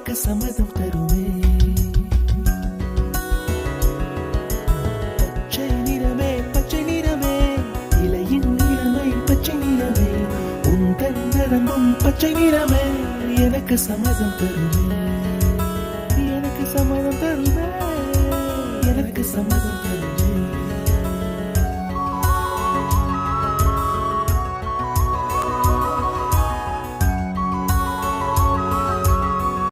எனக்கு சம்மதம் தருமே. பச்சை நிறமே பச்சை நிறமே இலையின் நிறமை பச்சை நிறமே உந்தன் நிறமும் பச்சை நிறமே எனக்கு சம்மதம் தருமே. எனக்கு சம்மதம் தருமே எனக்கு சம்மதம் தருமே.